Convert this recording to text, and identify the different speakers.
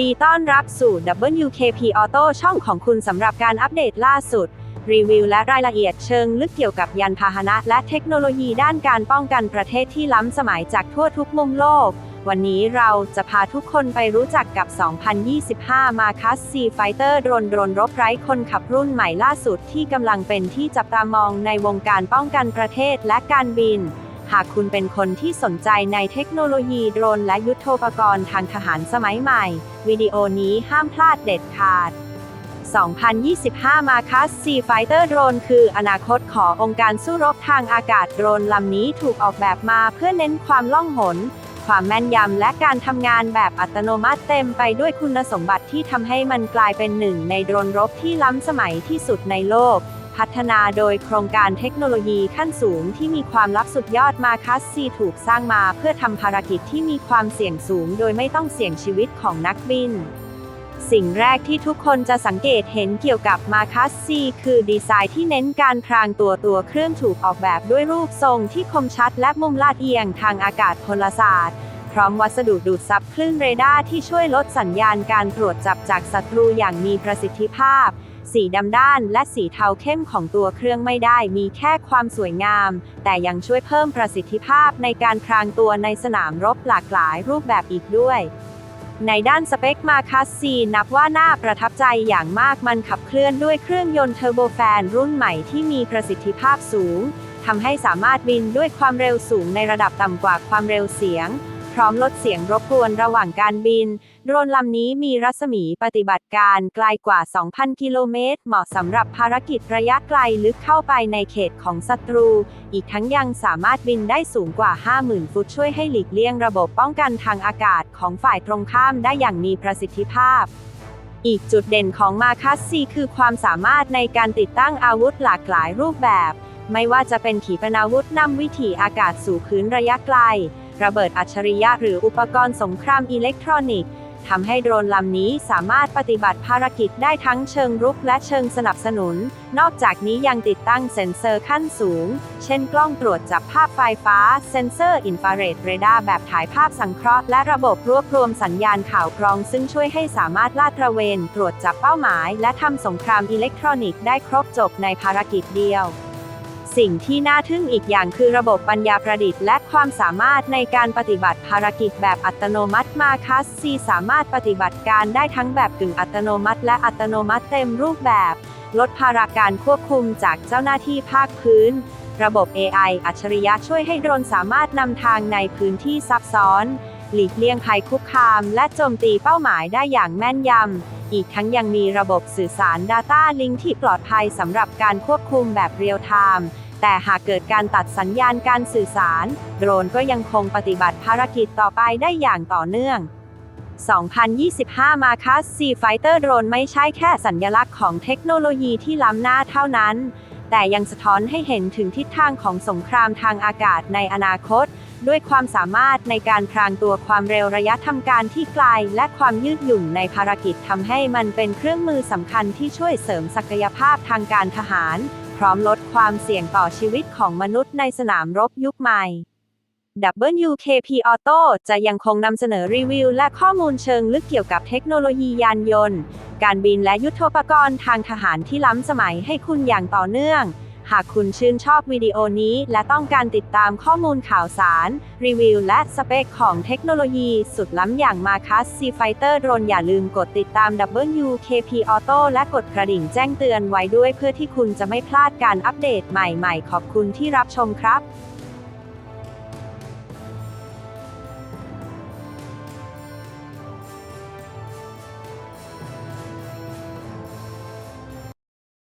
Speaker 1: ดีต้อนรับสู่ WKP Auto ช่องของคุณสำหรับการอัปเดตล่าสุด รีวิวและรายละเอียดเชิงลึกเกี่ยวกับยานพาหนะ และเทคโนโลยีด้านการป้องกันประเทศที่ล้ำสมัยจากทั่วทุกมุมโลก วันนี้เราจะพาทุกคนไปรู้จักกับ 2025 Marcus C Fighter โดรนโดรนรบไร้คนขับรุ่นใหม่ล่าสุดที่กำลังเป็นที่จับตามองในวงการป้องกันประเทศและการบิน หากคุณเป็นคนที่สนใจในเทคโนโลยีโดรนและยุทโธปกรณ์ทางทหารสมัยใหม่ วิดีโอนี้ห้ามพลาดเด็ดขาด 2025 Marcus C Fighter Drone คืออนาคตขององค์การสู้รบทางอากาศโดรนลำนี้ถูกออกแบบมาเพื่อเน้นความล่องหน ความแม่นยำและการทำงานแบบอัตโนมัติเต็มไปด้วยคุณสมบัติที่ทำให้มันกลายเป็นหนึ่งในโดรนรบที่ล้ำสมัยที่สุดในโลก พัฒนาโดยโครงการเทคโนโลยีขั้นสูงที่มีความลับสุดยอดมาคัสซีถูกสร้างมาเพื่อทำภารกิจที่มีความเสี่ยงสูง โดยไม่ต้องเสี่ยงชีวิตของนักบิน สิ่งแรกที่ทุกคนจะสังเกตเห็นเกี่ยวกับมาคัสซีคือดีไซน์ที่เน้นการพรางตัวตัวเครื่องถูกออกแบบด้วยรูปทรงที่คมชัดและมุมลาดเอียงทางอากาศพลศาสตร์พร้อมวัสดุดูดซับคลื่นเรดาร์ที่ช่วยลดสัญญาณการตรวจจับจากศัตรูอย่างมีประสิทธิภาพ สีดำด้านและสีเทาเข้มของตัวเครื่องไม่ได้มีแค่ความสวยงาม แต่ยังช่วยเพิ่มประสิทธิภาพในการพรางตัวในสนามรบหลากหลายรูปแบบอีกด้วยในด้านสเปคมาคัสซีนับว่าน่าประทับใจอย่างมากมันขับเคลื่อนด้วยเครื่องยนต์เทอร์โบแฟนรุ่นใหม่ที่มีประสิทธิภาพสูง ทำให้สามารถบินด้วยความเร็วสูงในระดับต่ำกว่าความเร็วเสียง พร้อมลดเสียงรบกวนระหว่างการบิน โดรนลำนี้มีรัศมีปฏิบัติการไกลกว่า 2,000 กิโลเมตร เหมาะสำหรับภารกิจระยะไกลลึกเข้าไปในเขตของศัตรู อีกทั้งยังสามารถบินได้สูงกว่า 50,000 ฟุตช่วยให้หลีกเลี่ยงระบบป้องกันทางอากาศของฝ่ายตรงข้ามได้อย่างมีประสิทธิภาพ อีกจุดเด่นของมาคัสซีคือความสามารถในการติดตั้งอาวุธหลากหลายรูปแบบ ไม่ว่าจะเป็นขีปนาวุธนำวิถีอากาศสู่พื้นระยะไกล ระเบิดอัจฉริยะหรืออุปกรณ์สงครามอิเล็กทรอนิกส์ ทำให้โดรนลำนี้สามารถปฏิบัติภารกิจได้ทั้งเชิงรุกและเชิงสนับสนุน นอกจากนี้ยังติดตั้งเซ็นเซอร์ขั้นสูง เช่นกล้องตรวจจับภาพไฟฟ้า เซ็นเซอร์อินฟราเรดเรดาร์แบบถ่ายภาพสังเคราะห์และระบบรวบรวมสัญญาณข่าวกรอง ซึ่งช่วยให้สามารถลาดตระเวน ตรวจจับเป้าหมาย และทำสงครามอิเล็กทรอนิกส์ได้ครบจบในภารกิจเดียว สิ่งที่น่าทึ่งอีกอย่างคือระบบปัญญาประดิษฐ์และความสามารถในการปฏิบัติภารกิจแบบอัตโนมัติมาคัสซีสามารถปฏิบัติการได้ทั้งแบบกึ่งอัตโนมัติ และอัตโนมัติเต็มรูปแบบ ลดภาระการควบคุมจากเจ้าหน้าที่ภาคพื้น ระบบ AI อัจฉริยะช่วยให้โดรนสามารถนำทางในพื้นที่ซับซ้อน หลีกเลี่ยงภัยคุกคาม และโจมตีเป้าหมายได้อย่างแม่นยำอีกทั้งยังมีระบบสื่อสาร Data Link ที่ปลอดภัยสำหรับการควบคุมแบบเรียลไทม์ แต่หากเกิดการตัดสัญญาณการสื่อสาร โดรนก็ยังคงปฏิบัติภารกิจต่อไปได้อย่างต่อเนื่อง 2025 Marcus C Fighter Drone ไม่ใช่แค่สัญลักษณ์ของเทคโนโลยีที่ล้ำหน้าเท่านั้น แต่ยังสะท้อนให้เห็นถึงทิศทางของสงครามทางอากาศในอนาคต ด้วยความสามารถในการพรางตัวความเร็วระยะทำการที่ไกล และความยืดหยุ่นในภารกิจทำให้มันเป็นเครื่องมือสำคัญที่ช่วยเสริมศักยภาพทางการทหาร พร้อมลดความเสี่ยงต่อชีวิตของมนุษย์ในสนามรบยุคใหม่ WKP Auto จะยังคงนำเสนอรีวิวและข้อมูลเชิงลึกเกี่ยวกับเทคโนโลยียานยนต์ การบินและยุทธปกรณ์ทางทหารที่ล้ำสมัยให้คุณอย่างต่อเนื่อง หากคุณชื่นชอบวิดีโอนี้และต้องการติดตามข้อมูลข่าวสาร รีวิว และสเปคของเทคโนโลยีสุดล้ำอย่าง Marcus C Fighter Drone อย่าลืมกดติดตาม WKP Auto และกดกระดิ่งแจ้งเตือนไว้ด้วยเพื่อที่คุณจะไม่พลาดการอัปเดตใหม่ๆ ขอบคุณที่รับชมครับ